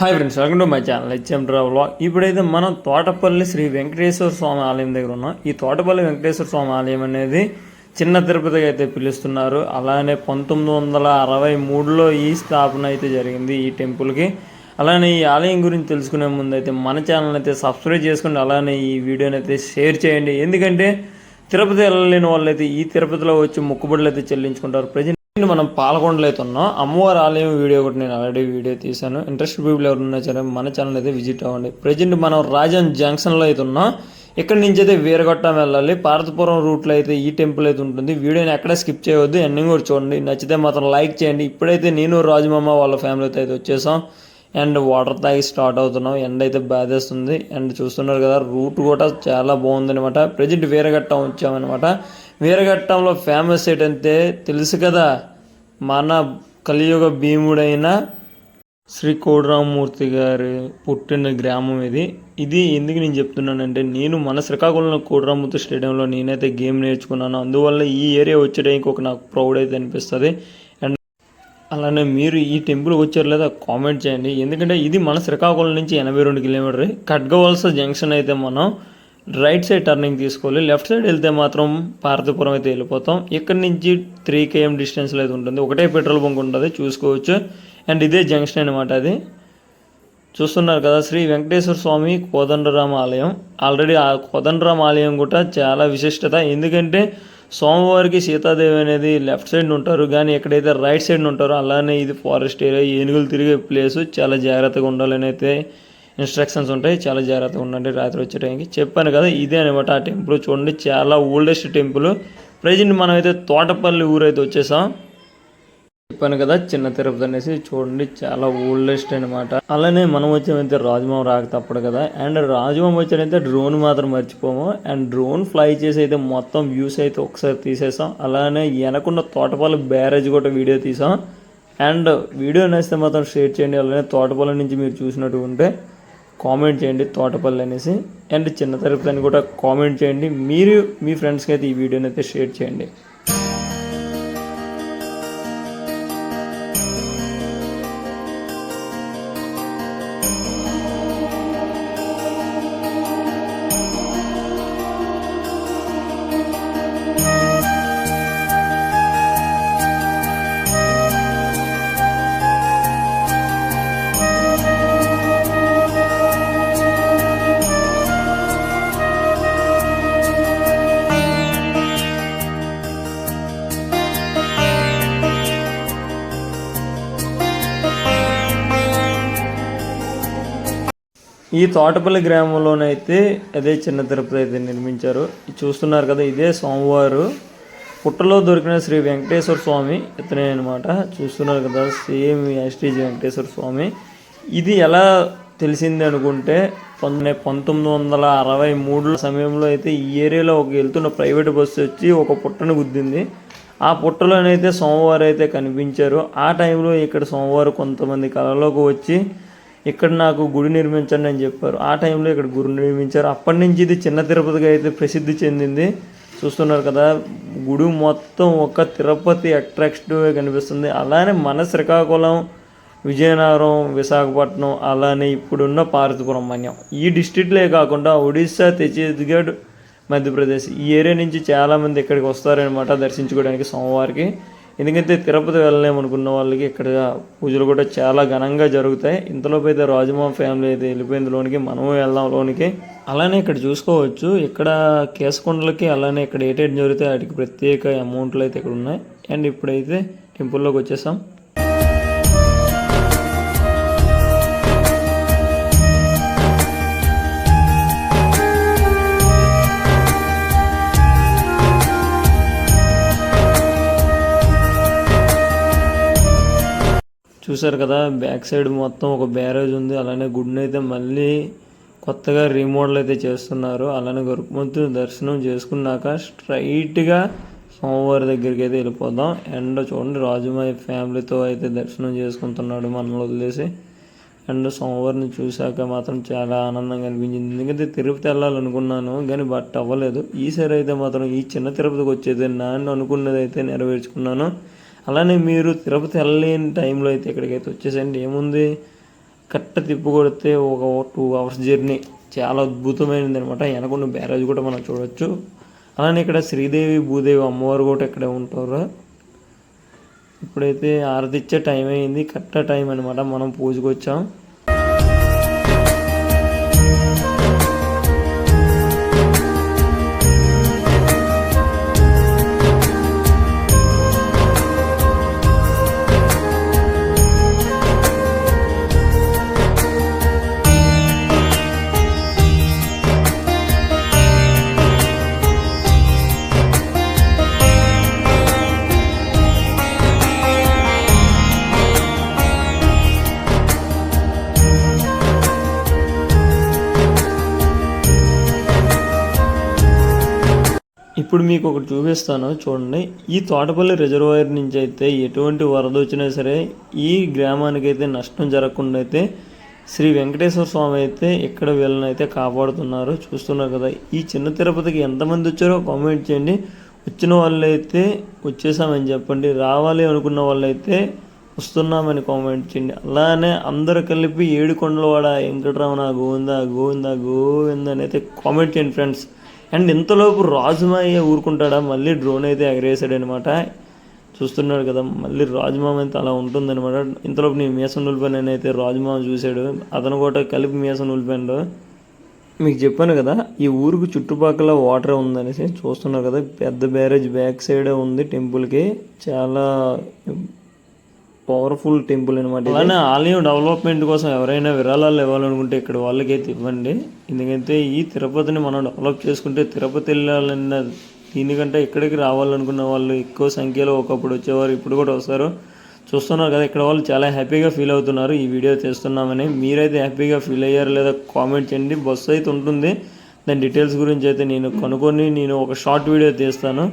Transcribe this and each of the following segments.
Hi friends welcome to my channel HM travel ఇప్పుడైతే మనం తోటపల్లి శ్రీ వెంకటేశ్వర స్వామి ఆలయం దగ్గర ఉన్నాం. ఈ తోటపల్లి వెంకటేశ్వర స్వామి ఆలయం అనేది చిన్న తిరుపతిగా అయితే పిలుస్తున్నారు. అలానే పంతొమ్మిది వందల అరవై మూడులో ఈ స్థాపన అయితే జరిగింది ఈ టెంపుల్కి అలానే ఈ ఆలయం గురించి తెలుసుకునే ముందు అయితే మన ఛానల్ అయితే సబ్స్క్రైబ్ చేసుకోండి. అలానే ఈ వీడియోని అయితే షేర్ చేయండి. ఎందుకంటే తిరుపతి వెళ్ళలేని వాళ్ళైతే ఈ తిరుపతిలో వచ్చి మొక్కుబడులు అయితే చెల్లించుకుంటారు. ప్రజెంట్ మనం పాల్గొండలో అయితే ఉన్నాం. అమ్మవారి ఆలయం వీడియో ఒకటి నేను ఆల్రెడీ వీడియో తీశాను. ఇంట్రెస్ట్ పీపుల్ ఎవరు ఉన్నా సరే మన ఛానల్ అయితే విజిట్ అవ్వండి. ప్రజెంట్ మనం రాజన్ జంక్షన్లో అయితే ఉన్నాం. ఇక్కడి నుంచి అయితే వీరగొట్టం వెళ్ళాలి. పార్వతపురం రూట్లో అయితే ఈ టెంపుల్ అయితే ఉంటుంది. వీడియోని ఎక్కడ స్కిప్ చేయవద్దు. ఎండింగ్ కూడా చూడండి. నచ్చితే మాత్రం లైక్ చేయండి. ఇప్పుడైతే నేను రాజుమామ వాళ్ళ ఫ్యామిలీతో అయితే వచ్చేసాం. అండ్ వాటర్ తాగి స్టార్ట్ అవుతున్నాం. ఎండ అయితే బాధేస్తుంది. అండ్ చూస్తున్నారు కదా రూట్ కూడా చాలా బాగుంది అనమాట ప్రజెంట్ వీరఘట్టం వచ్చామన్నమాట. వీరఘట్టంలో ఫేమస్ ఏంటంటే తెలుసు కదా మన కలియుగ భీముడైన శ్రీ కోడరామూర్తి గారు పుట్టిన గ్రామం ఇది. ఇది ఎందుకు నేను చెప్తున్నానంటే నేను మన శ్రీకాకుళంలో కోడరామూర్తి స్టేడియంలో నేనైతే గేమ్ నేర్చుకున్నాను. అందువల్ల ఈ ఏరియా వచ్చేయడానికి ఒక నాకు ప్రౌడ్ అయితే అనిపిస్తుంది. అండ్ అలానే మీరు ఈ టెంపుల్ వచ్చారు లేదా కామెంట్ చేయండి. ఎందుకంటే ఇది మన శ్రీకాకుళం నుంచి ఎనభై రెండు కిలోమీటర్ ఖడ్గవలస జంక్షన్ అయితే మనం రైట్ సైడ్ టర్నింగ్ తీసుకోవాలి. లెఫ్ట్ సైడ్ వెళ్తే మాత్రం పార్వతీపురం అయితే వెళ్ళిపోతాం. ఇక్కడ నుంచి త్రీ కేఎం డిస్టెన్స్లో అయితే ఉంటుంది. ఒకటే పెట్రోల్ బంక్ ఉంటుంది. చూసుకోవచ్చు. అండ్ ఇదే జంక్షన్ అనమాట అది. చూస్తున్నారు కదా శ్రీ వెంకటేశ్వర స్వామి కోదండరామ ఆలయం. ఆల్రెడీ ఆ కోదండరామ ఆలయం కూడా చాలా విశిష్టత. ఎందుకంటే స్వామివారికి సీతాదేవి అనేది లెఫ్ట్ సైడ్ ఉంటారు. కానీ ఎక్కడైతే రైట్ సైడ్ ఉంటారో అలానే ఇది ఫారెస్ట్ ఏరియా ఏనుగులు తిరిగే ప్లేస్ చాలా జాగ్రత్తగా ఉండాలని అయితే ఇన్స్ట్రక్షన్స్ ఉంటాయి. చాలా జాగ్రత్తగా ఉండండి రాత్రి వచ్చే టైంకి. చెప్పాను కదా ఇదే అనమాట ఆ టెంపుల్. చూడండి చాలా ఓల్డెస్ట్ టెంపుల్. ప్రజెంట్ మనం అయితే తోటపల్లి ఊరైతే వచ్చేసాం. చెప్పాను కదా చిన్న తిరుపతి అనేసి. చూడండి చాలా ఓల్డెస్ట్ అనమాట అలానే మనం వచ్చామైతే రాజమామ రాక తప్పడు కదా. అండ్ రాజమామ వచ్చాడైతే డ్రోన్ మాత్రం మర్చిపోము. అండ్ డ్రోన్ ఫ్లై చేసి అయితే మొత్తం వ్యూస్ అయితే ఒకసారి తీసేసాం. అలానే వెనకున్న తోటపల్లి బ్యారేజ్ కూడా వీడియో తీసాం. అండ్ వీడియో నచ్చితే మాత్రం షేర్ చేయండి. అలానే తోటపల్లి నుంచి మీరు చూసినట్టు ఉంటే. కామెంట్ చేయండి తోటపల్లి అనేసి. అండ్ చిన్న తిరుపతి అని కూడా కామెంట్ చేయండి. మీరు మీ ఫ్రెండ్స్కి అయితే ఈ వీడియోని అయితే షేర్ చేయండి. ఈ తోటపల్లి గ్రామంలోనైతే అదే చిన్న తిరుపతి అయితే నిర్మించారు చూస్తున్నారు కదా ఇదే సోమవారు పుట్టలో దొరికిన శ్రీ వెంకటేశ్వర స్వామి ఇతనే అనమాట చూస్తున్నారు కదా సేమ్ ఎస్టీజీ వెంకటేశ్వర స్వామి. ఇది ఎలా తెలిసింది అనుకుంటే పంతొమ్మిది పంతొమ్మిది వందల అరవై మూడు సమయంలో అయితే ఈ ఏరియాలో ఒక వెళ్తున్న ప్రైవేట్ బస్సు వచ్చి ఒక పుట్టను గుద్దింది. ఆ పుట్టలోనైతే సోమవారం అయితే కనిపించారు. ఆ టైంలో ఇక్కడ సోమవారం కొంతమంది కళలోకి వచ్చి ఇక్కడ నాకు గుడి నిర్మించండి అని చెప్పారు. ఆ టైంలో ఇక్కడ గుడి నిర్మించారు. అప్పటి నుంచి ఇది చిన్న తిరుపతిగా అయితే ప్రసిద్ధి చెందింది. చూస్తున్నారు కదా గుడి మొత్తం ఒక తిరుపతి అట్రాక్షన్గా కనిపిస్తుంది. అలానే మన శ్రీకాకుళం విజయనగరం విశాఖపట్నం అలానే ఇప్పుడున్న పార్వతీపురం మన్యం. ఈ డిస్టిక్లే కాకుండా ఒడిశా ఛత్తీస్గఢ్ మధ్యప్రదేశ్ ఈ ఏరియా నుంచి చాలామంది ఇక్కడికి వస్తారనమాట దర్శించుకోవడానికి సోమవారికి ఎందుకంటే తిరుపతి వెళ్ళలేమనుకున్న వాళ్ళకి ఇక్కడ పూజలు కూడా చాలా ఘనంగా జరుగుతాయి. ఇంతలోపు అయితే రాజమా ఫ్యామిలీ అయితే వెళ్ళిపోయింది లోనికి మనము వెళ్దాం లోనికి. అలానే ఇక్కడ చూసుకోవచ్చు. ఇక్కడ కేసకొండలకి అలానే ఇక్కడ ఏటేట్ జరిగితే వాటికి ప్రత్యేక అమౌంట్లు అయితే ఇక్కడ ఉన్నాయి. అండ్ ఇప్పుడైతే టెంపుల్లోకి వచ్చేసాం. చూసారు కదా బ్యాక్ సైడ్ మొత్తం ఒక బ్యారేజ్ ఉంది. అలానే గుడిని అయితే మళ్ళీ కొత్తగా రీమోడల్ అయితే చేస్తున్నారు. అలానే గరుకుమంతు దర్శనం చేసుకున్నాక స్ట్రైట్గా సోమవారి దగ్గరికి అయితే వెళ్ళిపోదాం. అండ్ చూడండి రాజుమాయి ఫ్యామిలీతో అయితే దర్శనం చేసుకుంటున్నాడు మనల్ని వదిలేసి. అండ్ సోమవారిని చూశాక మాత్రం చాలా ఆనందంగా అనిపించింది. ఎందుకంటే తిరుపతి వెళ్ళాలనుకున్నాను కానీ బట్ అవ్వలేదు. ఈసారి అయితే మాత్రం ఈ చిన్న తిరుపతికి వచ్చేది నాన్న అనుకున్నది అయితే నెరవేర్చుకున్నాను. అలానే మీరు తిరుపతి వెళ్ళలేని టైంలో అయితే ఇక్కడికైతే వచ్చేసండి. ఏముంది? కట్ట తిప్పు కొడితే ఒక టూ అవర్స్ జర్నీ. చాలా అద్భుతమైనది అనమాట వెనకుండా బ్యారేజ్ కూడా మనం చూడవచ్చు అలానే ఇక్కడ శ్రీదేవి భూదేవి అమ్మవారు కూడా ఇక్కడే ఉంటారు. ఇప్పుడైతే ఆరతిచ్చే టైం అయింది. కరెక్ట్ టైం అనమాట మనం పూజకు వచ్చాం ఇప్పుడు మీకు ఒకటి చూపిస్తాను చూడండి. ఈ తోటపల్లి రిజర్వాయర్ నుంచి అయితే ఎటువంటి వరద వచ్చినా సరే ఈ గ్రామానికి అయితే నష్టం జరగకుండా అయితే శ్రీ వెంకటేశ్వర స్వామి అయితే ఇక్కడ వీళ్ళని అయితే కాపాడుతున్నారు చూస్తున్నారు కదా. ఈ చిన్న తిరుపతికి ఎంతమంది వచ్చారో కామెంట్ చేయండి. వచ్చిన వాళ్ళు అయితే వచ్చేసామని చెప్పండి. రావాలి అనుకున్న వాళ్ళైతే వస్తున్నామని కామెంట్ చేయండి. అలానే అందరూ కలిపి ఏడు కొండలవాడ వెంకటరమణ గోవిందా గోవిందా గోవింద అని అయితే కామెంట్ చేయండి ఫ్రెండ్స్. అండ్ ఇంతలోపు రాజుమాయ ఊరుకుంటాడా? మళ్ళీ డ్రోన్ అయితే ఎగరేసాడనమాట చూస్తున్నాడు కదా మళ్ళీ రాజమామ అయితే అలా ఉంటుందన్నమాట. ఇంతలోపు నేను మీసం నిలిపాను అయితే రాజమామ చూశాడు. అతను కూడా కలిపి మీసం నిలిపాడు. మీకు చెప్పాను కదా ఈ ఊరికి చుట్టుపక్కల వాటర్ ఉందనేసి చూస్తున్నారు కదా పెద్ద బ్యారేజ్ బ్యాక్ సైడే ఉంది టెంపుల్కి. చాలా పవర్ఫుల్ టెంపుల్ అనమాట అలానే ఆలయం డెవలప్మెంట్ కోసం ఎవరైనా విరాళాలు ఇవ్వాలనుకుంటే ఇక్కడ వాళ్ళకైతే ఇవ్వండి. ఎందుకంటే ఈ తిరుపతిని మనం డెవలప్ చేసుకుంటే తిరుపతి వెళ్ళాలన్న దీనికంటే ఇక్కడికి రావాలనుకున్న వాళ్ళు ఎక్కువ సంఖ్యలో ఒకప్పుడు వచ్చేవారు ఇప్పుడు కూడా వస్తారు. చూస్తున్నారు కదా ఇక్కడ వాళ్ళు చాలా హ్యాపీగా ఫీల్ అవుతున్నారు. ఈ వీడియో చేస్తున్నామని. మీరైతే హ్యాపీగా ఫీల్ అయ్యారు లేదా కామెంట్ చేయండి. బస్సు అయితే ఉంటుంది. దాని డీటెయిల్స్ గురించి అయితే నేను కనుక్కొని నేను ఒక షార్ట్ వీడియో తీస్తాను.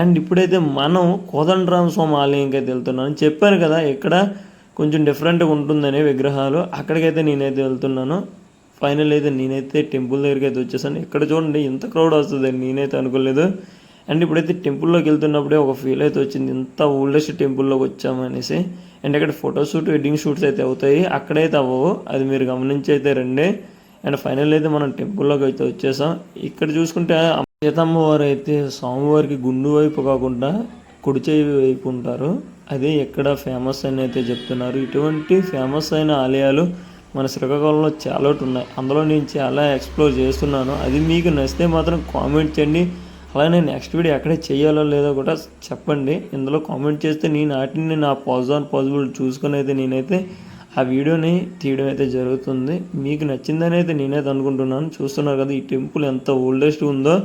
అండ్ ఇప్పుడైతే మనం కోదండరామ స్వామి ఆలయంకైతే వెళ్తున్నాను చెప్పాను కదా ఇక్కడ కొంచెం డిఫరెంట్గా ఉంటుందని విగ్రహాలు. అక్కడికైతే నేనైతే వెళ్తున్నాను. ఫైనల్ అయితే నేనైతే టెంపుల్ దగ్గరికి అయితే వచ్చేసాను. ఇక్కడ చూడండి ఇంత క్రౌడ్ వస్తుంది నేనైతే అనుకోలేదు. అండ్ ఇప్పుడైతే టెంపుల్లోకి వెళ్తున్నప్పుడే ఒక ఫీల్ అయితే వచ్చింది. ఇంత ఓల్డెస్ట్ టెంపుల్లోకి వచ్చామనేసి. అండ్ ఇక్కడ ఫోటోషూట్ వెడ్డింగ్ షూట్స్ అయితే అవుతాయి. అక్కడైతే అవ్వవు. అది మీరు గమనించి అయితే రండి. అండ్ ఫైనల్ అయితే మనం టెంపుల్లోకి అయితే వచ్చేసాం. ఇక్కడ చూసుకుంటే సీతమ్మ వారు అయితే స్వామివారికి గుండు వైపు కాకుండా కుడిచేవి వైపు ఉంటారు. అదే ఎక్కడ ఫేమస్ అని అయితే చెప్తున్నారు. ఇటువంటి ఫేమస్ అయిన ఆలయాలు మన శ్రీకాకుళంలో చాలా ఉన్నాయి. అందులో నేను చాలా ఎక్స్ప్లోర్ చేస్తున్నాను. అది మీకు నచ్చితే మాత్రం కామెంట్ చేయండి. అలానే నెక్స్ట్ వీడియో ఎక్కడ చేయాలో లేదో కూడా చెప్పండి. ఇందులో కామెంట్ చేస్తే నేను వాటిని నా పాజిటివ్ పాసిబుల్ చూసుకుని అయితే నేనైతే ఆ వీడియోని తీయడం అయితే జరుగుతుంది. మీకు నచ్చిందని అయితే నేనైతే అనుకుంటున్నాను. చూస్తున్నారు కదా ఈ టెంపుల్ ఎంత ఓల్డెస్ట్ ఉందో.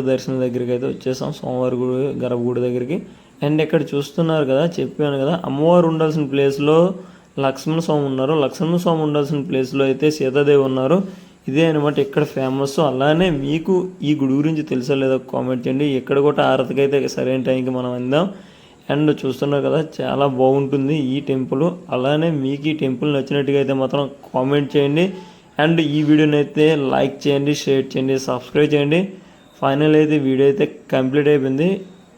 సోమవారం దర్శనం దగ్గరికి అయితే వచ్చేసాం. సోమవారి గుడి గర్భగుడి దగ్గరికి. అండ్ ఇక్కడ చూస్తున్నారు కదా చెప్పాను కదా అమ్మవారు ఉండాల్సిన ప్లేస్లో లక్ష్మణ స్వామి ఉన్నారు. లక్ష్మణ స్వామి ఉండాల్సిన ప్లేస్లో అయితే సీతాదేవి ఉన్నారు. ఇదే అనమాట ఇక్కడ ఫేమస్ అలానే మీకు ఈ గుడి గురించి తెలుసా లేదో కామెంట్ చేయండి. ఇక్కడ కూడా ఆరతికి అయితే సరైన టైంకి మనం అందాం అండ్ చూస్తున్నారు కదా చాలా బాగుంటుంది ఈ టెంపుల్ అలానే మీకు ఈ టెంపుల్ నచ్చినట్టుగా అయితే మాత్రం కామెంట్ చేయండి. అండ్ ఈ వీడియోని అయితే లైక్ చేయండి షేర్ చేయండి సబ్స్క్రైబ్ చేయండి. ఫైనల్ అయితే వీడియో అయితే కంప్లీట్ అయిపోయింది.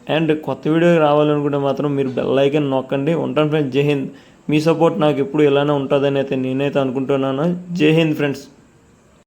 అండ్ కొత్త వీడియో రావాలనుకుంటే మాత్రం మీరు బెల్ ఐకన్ నొక్కండి. ఉంటాను ఫ్రెండ్స్. జై హింద్. మీ సపోర్ట్ నాకు ఎప్పుడు ఇలానే ఉంటుందని అయితే నేనైతే అనుకుంటున్నాను. జై హింద్ ఫ్రెండ్స్.